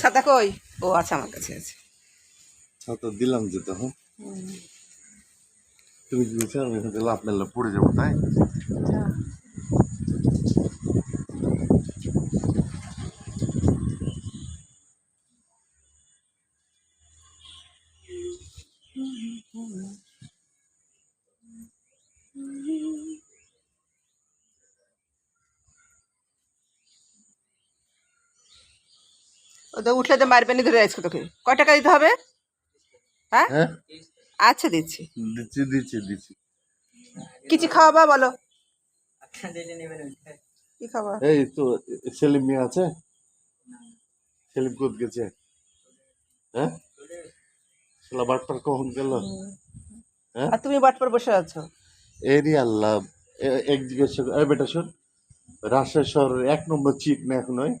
ছাতা কই? ও আচ্ছা আমার কাছে আছে। ছাতা দিলাম যে তখন তুমি কি বলছো? আমি লাভ মেলা পড়ে যাব, তাই? ও তো উঠলে তো মারবে নি ধরে আজকে তোকে। কয় টাকা দিতে হবে? হ্যাঁ? হ্যাঁ? আচ্ছা দিচ্ছি। দিচ্ছি দিচ্ছি দিচ্ছি। কিছু খাওয়াবা বলো। কি খাওয়া এই তো সেলিম মিয়া আছে? সেলিম কোথ গেছে? হ্যাঁ? শালা বাটপার কখন গেল? হ্যাঁ? আর তুমি বাট পর বসে আছো? এরই আল্লাহ। এক জিজ্ঞেস বেটা শোন। রাজশাহী শহরের এক নম্বর চিট না এখন ওই